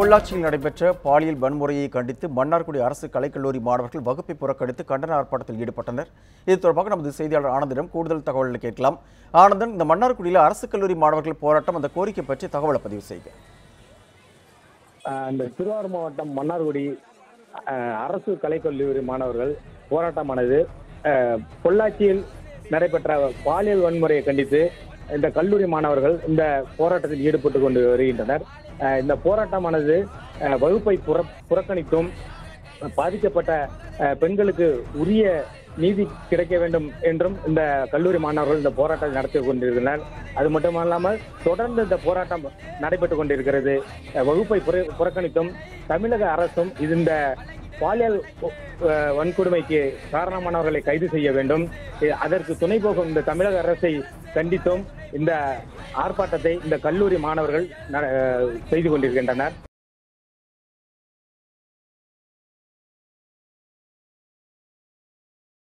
பொள்ளாச்சியில் நடைபெற்ற பாலியல் வன்முறையை கண்டித்து மன்னார்குடி அரசு கலைக்கல்லூரி மாணவர்கள் வகுப்பை புறக்கணித்து கண்டன ஆர்ப்பாட்டத்தில் ஈடுபட்டனர். இது தொடர்பாக நமது செய்தியாளர் ஆனந்திடம் கூடுதல் தகவல்களை கேட்கலாம். ஆனந்தன் இந்த மன்னார்குடியில் அரசு கல்லூரி மாணவர்கள் போராட்டம் அந்த கோரிக்கை பற்றி தகவலை பதிவு செய்க. இந்த திருவாரூர் மாவட்டம் மன்னார்குடி அரசு கலைக்கல்லூரி மாணவர்கள் போராட்டமானது பொள்ளாச்சியில் நடைபெற்ற பாலியல் வன்முறையை கண்டித்து இந்த கல்லூரி மாணவர்கள் இந்த போராட்டத்தில் ஈடுபட்டு கொண்டு வருகின்றனர். இந்த போராட்டமானது வகுப்பை புற புறக்கணித்தும் பாதிக்கப்பட்ட பெண்களுக்கு உரிய நீதி கிடைக்க வேண்டும் என்றும் இந்த கல்லூரி மாணவர்கள் இந்த போராட்டத்தை நடத்தி கொண்டிருக்கிறார் அது மட்டுமல்லாமல் தொடர்ந்து இந்த போராட்டம் நடைபெற்றுக் கொண்டிருக்கிறது. வகுப்பை புற- புறக்கணித்தும் தமிழக அரசும் இது இந்த பாலியல் வன்கொடுமைக்கு காரணமானவர்களை கைது செய்ய வேண்டும். அதற்கு துணை போகும் இந்த தமிழக அரசை கண்டித்தோம் இந்த ஆர்ப்பாட்டத்தை இந்த கல்லூரி மாணவர்கள் ந- செய்து கொண்டிருக்கின்றனர்.